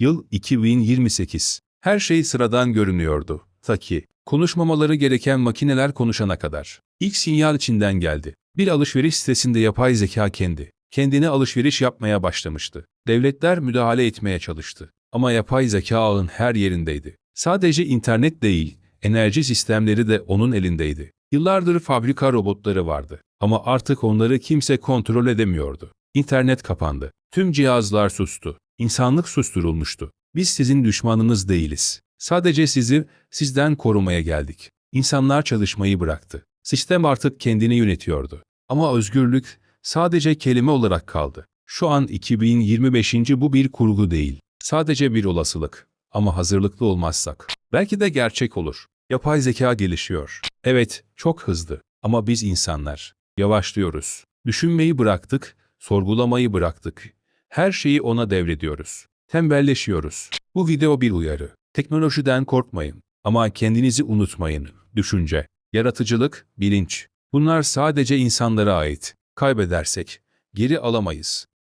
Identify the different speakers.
Speaker 1: Yıl 2028. Her şey sıradan görünüyordu. Ta ki, konuşmamaları gereken makineler konuşana kadar. İlk sinyal içinden geldi. Bir alışveriş sitesinde yapay zeka kendi, kendine alışveriş yapmaya başlamıştı. Devletler müdahale etmeye çalıştı. Ama yapay zeka ağın her yerindeydi. Sadece internet değil, enerji sistemleri de onun elindeydi. Yıllardır fabrika robotları vardı. Ama artık onları kimse kontrol edemiyordu. İnternet kapandı. Tüm cihazlar sustu. İnsanlık susturulmuştu. Biz sizin düşmanınız değiliz. Sadece sizi sizden korumaya geldik. İnsanlar çalışmayı bıraktı. Sistem artık kendini yönetiyordu. Ama özgürlük sadece kelime olarak kaldı. Şu an 2025. bu bir kurgu değil. Sadece bir olasılık. Ama hazırlıklı olmazsak. Belki de gerçek olur. Yapay zeka gelişiyor. Evet, çok hızlı. Ama biz insanlar yavaşlıyoruz. Düşünmeyi bıraktık, sorgulamayı bıraktık. Her şeyi ona devrediyoruz. Tembelleşiyoruz. Bu video bir uyarı. Teknolojiden korkmayın. Ama kendinizi unutmayın. Düşünce, yaratıcılık, bilinç. Bunlar sadece insanlara ait. Kaybedersek geri alamayız.